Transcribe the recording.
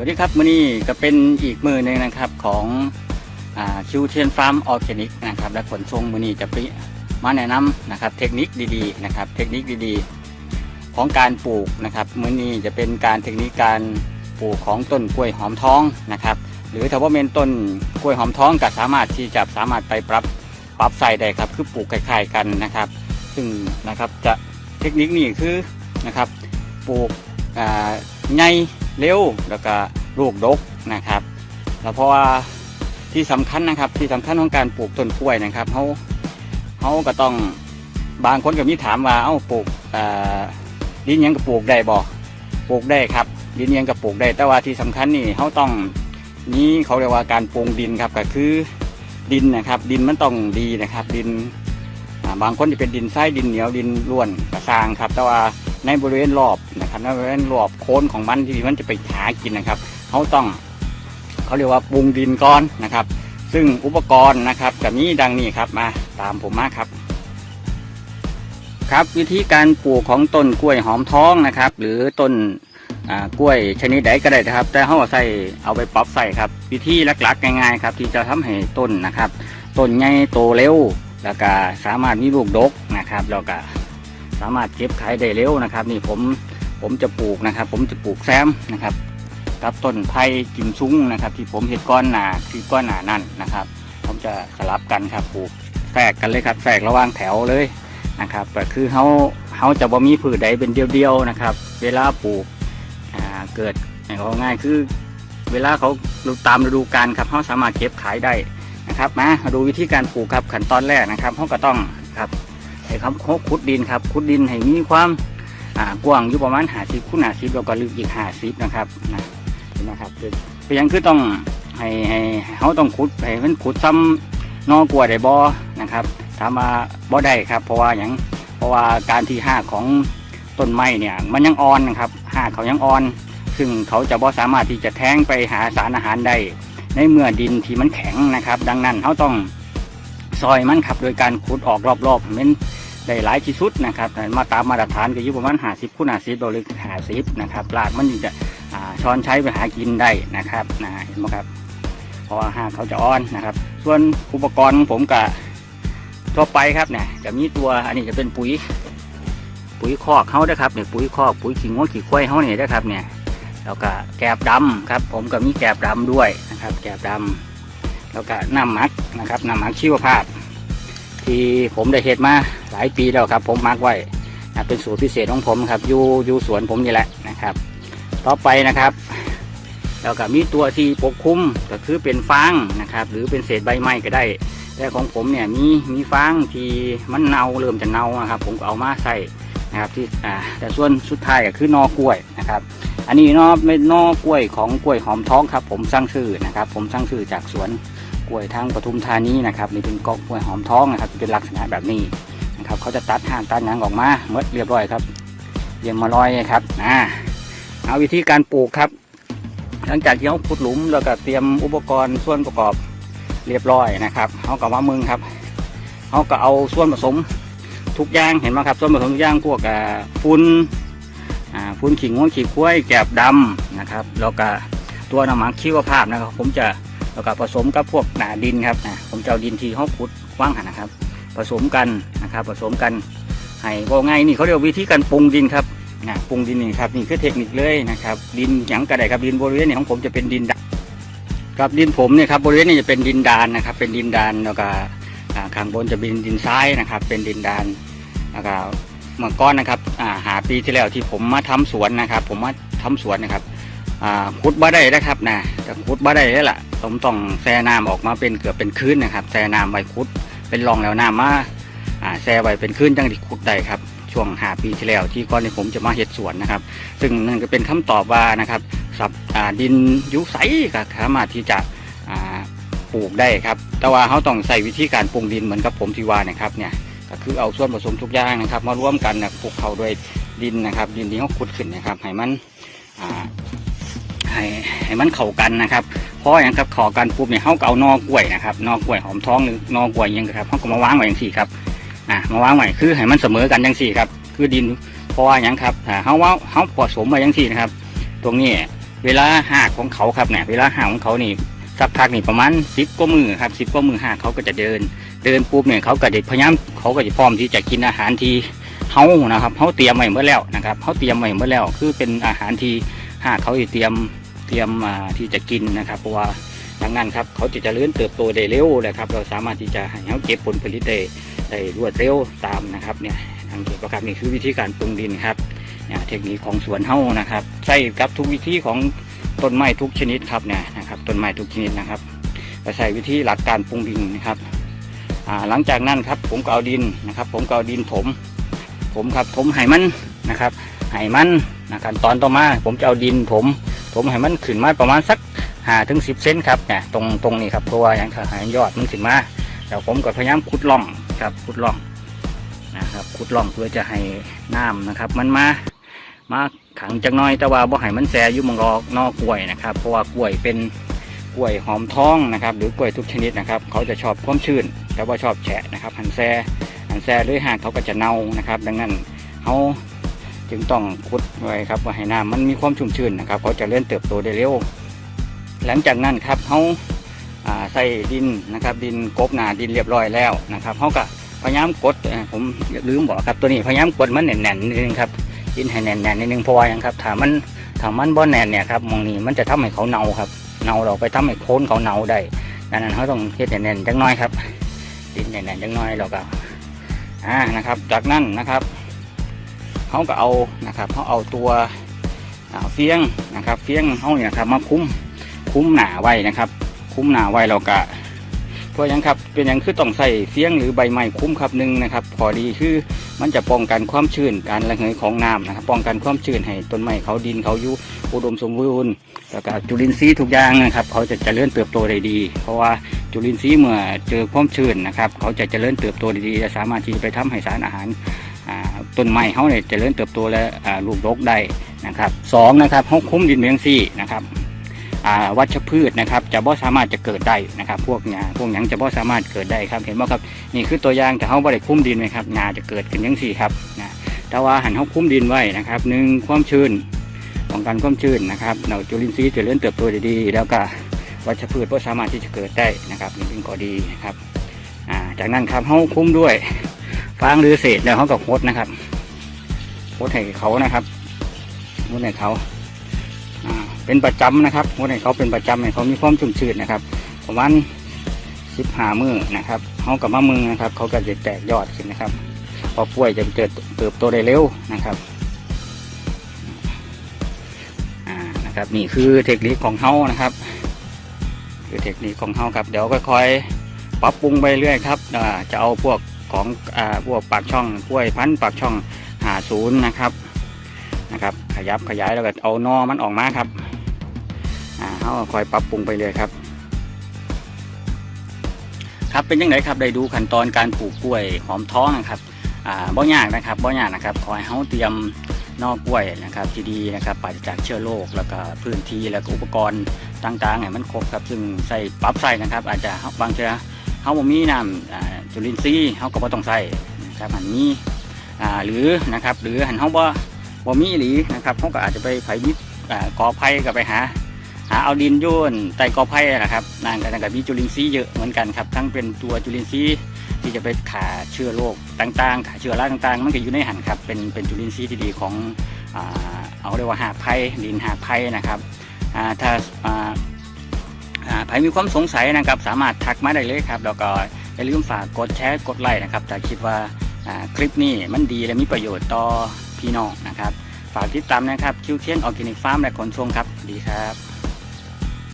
สวัสดีครับมื้อนี้ก็เป็นอีกมือหนึ่งนะครับของคิวเทียนฟาร์มออร์แกนิกนะครับและขนส่งมื้อนี้จะไปมาแนะนำนะครับเทคนิคดีๆนะครับเทคนิคดีๆ ของการปลูกนะครับมื้อนี้จะเป็นการเทคนิคการปลูกของต้นกล้วยหอมท้องนะครับ หรือถ้าว่าเป็นต้นกล้วยหอมท้องก็สามารถที่จะสามารถไปปรับปรับใส่ได้ครับคือปลูกคล้ายๆกันนะครับ ซึ่งนะครับจะเทคนิคนี้คือนะครับปลูกอ่าไง เร็วแล้วก็ลูกดกนะครับ แล้วเพราะว่าที่สำคัญนะครับที่สำคัญของการปลูกต้นกล้วยนะครับเขาเขาก็ต้องบางคนก็มีถามว่าเอ้าปลูกดินยังก็ปลูกได้บ่ปลูกได้ครับ ดินยังก็ปลูกได้แต่ว่าที่สำคัญนี่เขาต้องนี่เขาเรียกว่าการปรุงดินครับก็คือดินนะครับ ดินมันต้องดีนะครับ ดินบางคนจะเป็นดินทรายดินเหนียวดินร่วนกระซางครับ แต่ว่า ในบริเวณรอบนะครับในบริเวณรอบโคนของมันที่มันจะไปหากินนะครับเขาต้องเขาเรียกว่าปรุงดินก่อนนะครับ ซึ่งอุปกรณ์นะครับจะมีดังนี้ครับมาตามผมมาครับครับวิธีการปลูกของต้นกล้วยหอมท้องนะครับ หรือต้นกล้วยชนิดใดก็ได้นะครับ แต่เขาใส่เอาไปปรับใส่ครับ วิธีหลักๆง่ายๆครับ ที่จะทำให้ต้นนะครับต้นใหญ่โตเร็ว แล้วก็สามารถมีลูกดกนะครับแล้วก็ สามารถเก็บขายได้เร็วนะครับ นี่ผมผมจะปลูกนะครับ ผมจะปลูกแซมนะครับ กับต้นไผ่กิมซุ้งนะครับ ที่ผมเห็ดก้อนหนาคือก้อนหนานั่นนะครับ ผมจะสลับกันครับปลูกแฝกกันเลยครับแฝกระหว่างแถวเลยนะครับก็คือเขาเขาจะบ่มีผืชใดเป็นเดียวๆนะครับ เวลาปลูกเกิดเอาง่ายคือเวลาเขาตามฤดูกาลครับเขาสามารถเก็บขายได้นะครับมามาดูวิธีการปลูกครับขั้นตอนแรกนะครับเขาก็ต้องครับ ให้เขาเขาขุดดินครับขุดดินให้มีความอ่ากว้างอยู่ประมาณหาสิบคูณหาสิบแล้วก็ลึกอีกหาสิบนะครับนะนไหมครับเป็นยังคือต้องให้ให้เขาต้องขุดให้มันขุดซ้ำนอกลัวได้บ่นะครับถามาบ่ได้ครับ เพราะว่าอย่างเพราะว่าการที่หากของต้นไม้เนี่ยมันยังอ่อนนะครับหากเขายังอ่อน ซึ่งเขาจะบ่สามารถที่จะแทงไปหาสารอาหารได้ในเมื่อดินที่มันแข็งนะครับ ดังนั้นเขาต้องซอยมันครับโดยการขุดออกรอบๆให้มัน ได้หลายที่สุดนะครับมาตามมาตรฐานก็อยู่ประมาณหาสิบคูณหาสิบโดยหาสิบนะครับลากมันจึงจะช้อนใช้ไปหากินได้นะครับนะเห็นไหมครับพราะว่าหากเขาจะอ่อนนะครับ ส่วนอุปกรณ์ผมกับทั่วไปครับเนี่ยจะมีตัวอันนี้จะเป็นปุ๋ยปุ๋ยคอกเขาด้ครับเนี่ยปุ๋ยคอกปุ๋ยขี้งัวขี้ควายเขาเนี่ยนะครับเนี่ยแล้วก็แกบดำครับ ผมก็มีแกบดำด้วยนะครับ แกบดำแล้วก็น้ำมักนะครับน้ำมักชีวภาพ ที่ผมได้เห็ดมาหลายปีแล้วครับ ผมหมักไว้นะเป็นสูตรพิเศษของผมครับอยู่อยู่สวนผมนี่แหละนะครับ ต่อไปนะครับแล้วก็มีตัวที่ปกคลุมก็คือเป็นฟางนะครับ หรือเป็นเศษใบไม้ก็ได้ แต่ของผมเนี่ยมีมีฟางที่มันเน่าเริ่มจะเน่านะครับ ผมก็เอามาใส่นะครับที่อ่าแต่ส่วนสุดท้ายก็คือนอกล้วยนะครับ อันนี้นอไม่นอกล้วยของกล้วยหอมท้องครับ ผมสร้างซื้อนะครับ ผมสร้างซื้อจากสวน กล้วยทางปทุมธานีนะครับนี่เป็นกอกล้วยหอมท้องนะครับเป็นลักษณะแบบนี้นะครับเขาจะตัดห่างตัดหนังออกมาเมื่อเรียบร้อยครับเยี่ยมมาลอยครับอ่าเอาวิธีการปลูกครับ หลังจากที่เขาขุดหลุมแล้วก็เตรียมอุปกรณ์ส่วนประกอบเรียบร้อยนะครับเขาก็ว่ามึงครับเขาก็เอาส่วนผสมทุกอย่างเห็นไหมครับส่วนผสมทุกอย่างพวกฟุ้นฟุ้นขิงง้วขิงคุ้ยแกบดำนะครับแล้วก็ตัวน้ำมักชีวภาพนะครับ ผมจะ แล้วก็ผสมกับพวกหนาดินครับนะผมจะเอาดินที่เขาขุดว่างหันนะครับ ผสมกันนะครับ ผสมกันให้ว่าไงนี่เขาเรียกวิธีการปรุงดินครับนะปรุงดินนี่ครับนี่คือเทคนิคเลยนะครับ ดินหยังกระไดครับดินบริเวณนี้ของผมจะเป็นดินดานครับดินผมเนี่ยครับบริเวณนี้จะเป็นดินดานนะครับ เป็นดินดานแล้วก็ข้างบนจะเป็นดินทรายนะครับ เป็นดินดานแล้วก็เมื่อก่อนนะครับอ่าหาปีที่แล้วที่ผมมาทำสวนนะครับ ผมมาทำสวนนะครับอ่าขุดบ่ได้นะครับนะแต่ขุดบ่ได้แล้วล่ะ ผมต้องแช่น้ำออกมาเป็นเกือบเป็นคืนนะครับแช่น้ำไว้ขุด เป็นรองแล้วน้ำมาอ่าแช่ไว้เป็นคืนจังที่ขุดได้ครับช่วงหาปีที่แล้วที่ก่อนที่ผมจะมาเห็ดสวนนะครับ ซึ่งนั่นก็เป็นคำตอบว่านะครับสับดินยุใสก็สามารถที่จะปลูกได้ครับ แต่ว่าเขาต้องใส่วิธีการปรุงดินเหมือนกับผมที่ว่านะครับเนี่ยก็คือเอาส่วนผสมทุกอย่างนะครับ มาร่วมกันนะคลุกเขาด้วยดินนะครับ ดินที่เขาขุดขึ้นนะครับให้มันอ่า ให้ให้มันเข้ากันนะครับเพราะอย่างครับเข้ากันปุ๊บเนี่ยเขาก็เอานอกล้วยนะครับนอกล้วยหอมท้องหรือนอกล้วยยังครับเขาก็มาวางไว้อย่างสี่ครับอ่ามาวางไว้คือให้มันเสมอกันอย่างสี่ครับ คือดินเพราะว่าอย่างครับถ้าเขาว่าเขาผสมมาอย่างสี่นะครับ ตรงนี้เวลาหากของเขาครับเนี่ยเวลาหากของเขานี่สักพักนี่ประมาณสิบกว่ามือครับสิบกว่ามือหากเขาก็จะเดิน เดินปุ๊บเนี่ยเขาก็จะพยายามเขาก็จะพร้อมที่จะกินอาหารที่เฮานะครับเฮาเตรียมไว้เมื่อแล้วนะครับเฮาเตรียมไว้เมื่อแล้ว คือเป็นอาหารที่หากเขาจะเตรียม เตรียมมาที่จะกินนะครับเพราะว่าดังนั้นครับเขาจะเจริญเติบโตได้เร็วนะครับเราสามารถที่จะให้เขาเก็บผลผลิตได้ได้รวดเร็วตามนะครับเนี่ยทางเกี่ยวกับครับนี่คือวิธีการปรุงดินครับเนี่ยเทคนิคของสวนเฮ้านะครับใส่กับทุกวิธีของต้นไม้ทุกชนิดครับเนี่ยนะครับต้นไม้ทุกชนิดนะครับก็ใส่วิธีหลักการปรุงดินนะครับหลังจากนั้นครับผมก็เอาดินนะครับ ผมก็เอาดินถม ผมครับถมให้มันนะครับให้มันนะครับตอนต่อมาผมจะเอาดินถม ถมให้มันขึ้นมาประมาณสักหาถึงสิบเซนครับเนี่ยตรงตรงนี้ครับเพราะว่าอย่างถ้าหายยอดมันขึ้นมาแล้วผมก็พยายามขุดร่องครับขุดร่องนะครับขุดร่องเพื่อจะให้น้ำนะครับ มันมามาขังจังน้อยแต่ว่าบ่ให้มันแสอยู่มังรอกนอกกล้วยนะครับ เพราะว่ากล้วยเป็นกล้วยหอมท้องนะครับ หรือกล้วยทุกชนิดนะครับ เขาจะชอบความชื้น แต่ว่าชอบแฉะนะครับหันแซหันแซหรือหากเขาก็จะเน่านะครับ ดังนั้นเขา จึงต้องขุดไว้ครับว่าให้น้ำมันมีความชุ่มชื้นนะครับเขาจะเลื่อนเติบโตได้เร็ว หลังจากนั้นครับเขาใส่ดินนะครับ ดินกบหนาดินเรียบร้อยแล้วนะครับเขาก็พยายามกดผมลืมบอกครับตัวนี้พยายามกดมันแน่นๆนิดนึงครับดินให้แน่นๆนิดนึงเพราะว่าอย่างครับถ้ามันถ้ามันบ่แน่นเนี่ยครับมองนี้มันจะทำให้เขาเน่าครับเน่าเราไปทำให้โคนเขาเน่าได้ดังนั้นเขาต้องเฮ็ดแน่นๆจังน้อยครับ ดินแน่นๆจังน้อยเราก็อ่านะครับ จากนั้นนะครับ เขาก็เอานะครับเขาเอาตัวเฟียงนะครับเฟียงเขาเนี่ยครับมาคุ้มคุ้มหนาไว้นะครับ คุ้มหนาไว้เราก็เพราะยังครับเป็นยังคือต้องใส่เฟียงหรือใบไม้คุ้มครับหนึ่งนะครับพอดีคือมันจะป้องกันความชื้นการระเหยของน้ำนะครับป้องกันความชื้นให้ต้นไม้เขาดินเขาอยู่อุดมสมบูรณ์แล้วก็จุลินทรีย์ทุกอย่างนะครับ เขาจะเจริญเติบโตได้ดี เพราะว่าจุลินทรีย์เมื่อเจอความชื้นนะครับ เขาจะเจริญเติบโตได้ดีและสามารถที่จะไปทำให้สารอาหาร ต้นไม้เขาเนี่ยเจริญเติบโตและลูกดกได้นะครับสองนะครับเขาคุ้มดินเมียงซี่นะครับวัชพืชนะครับจะบ่สามารถจะเกิดได้นะครับพวกหญ้าพวกหยังจะบ่สามารถเกิดได้ครับเห็นไหมครับนี่คือตัวอย่างแต่เขาบ่ได้คุ้มดินไหมครับหญ้าจะเกิดขึ้นยังสี่ครับนะแต่ว่าหันเขาคุ้มดินไว้นะครับหนึ่งความชื้นป้องกันความชื้นนะครับเราจุลินทรีย์จะเลื่อนเติบโตด้ดีแล้วก็วัชพืชก็สามารถที่จะเกิดได้นะครับนี่เป็นข้อดีนะครับจากนั้นครับเขาคุ้มด้วย ฟางหรือเศษแล้วเขาก็โคดนะครับโคดให้เขานะครับโคดให้เขาเป็นประจำนะครับโคดให้เขาเป็นประจำให้เขามีความชุ่มชื้นนะครับประมาณสิบหามือนะครับเขากับมะมือนะครับ เขาก็จะแตกยอดขึ้นนะครับ พอป่วยจะเติบเติบโตได้เร็วนะครับนะครับนี่คือเทคนิคของเฮานะครับ คือเทคนิคของเฮาครับเดี๋ยวค่อยๆปรับปรุงไปเรื่อยครับจะเอาพวก ของอพวกปากช่องกล้วยพันธุ์ปากช่องหาศูนย์นะครับนะครับ ขยับขยายแล้วก็เอานอมันออกมาครับอ่าเฮาคอยปรับปรุงไปเลยครับ ครับเป็นยังไงครับได้ดูขั้นตอนการปลูกกล้วยหอมท้องนะครับอ่าบ่ยากนะครับบ่ยากนะครับขอให้เฮาเตรียมนอกกล้วยนะครับที่ดีนะครับปราศจากเชื้อโรคแล้วก็พื้นที่แล้วก็อุปกรณ์ต่างๆเนี่ยมันครบครับ ซึ่งใส่ปรับใส่นะครับ อาจจะบางเทื่อ เฮาบ่มีน้ำจุลินทรีย์เฮาก็บ่ต้องใส่นะครับหันมี่หรือนะครับ หรือหันเฮาบ่บ่มีหรือนะครับเฮาก็อาจจะไปไผมิอ่ากอไผ่ก็ไปหาหาเอาดินโยนใต้กอไผ่นะครับนั่นก็นั่นก็มีจุลินทรีย์เยอะเหมือนกันครับ ทั้งเป็นตัวจุลินทรีย์ที่จะไปขาเชื้อโรคต่างๆขาเชื้อราต่างๆ มันก็อยู่ในหันครับเป็นเป็นจุลินทรีย์ที่ดีของอเอาเรียกว่าหาไผ่ดินหาไผ่นะครับถ้า ใครมีความสงสัยนะครับ สามารถทักมาได้เลยครับแล้วก็อย่าลืมฝากกดแชร์กดไลค์นะครับถ้าคิดว่าคลิปนี้มันดีและมีประโยชน์ต่อพี่น้องนะครับ ฝากติดตามนะครับคิวเทียนออร์แกนิกฟาร์มและขนส่งครับ ดีครับ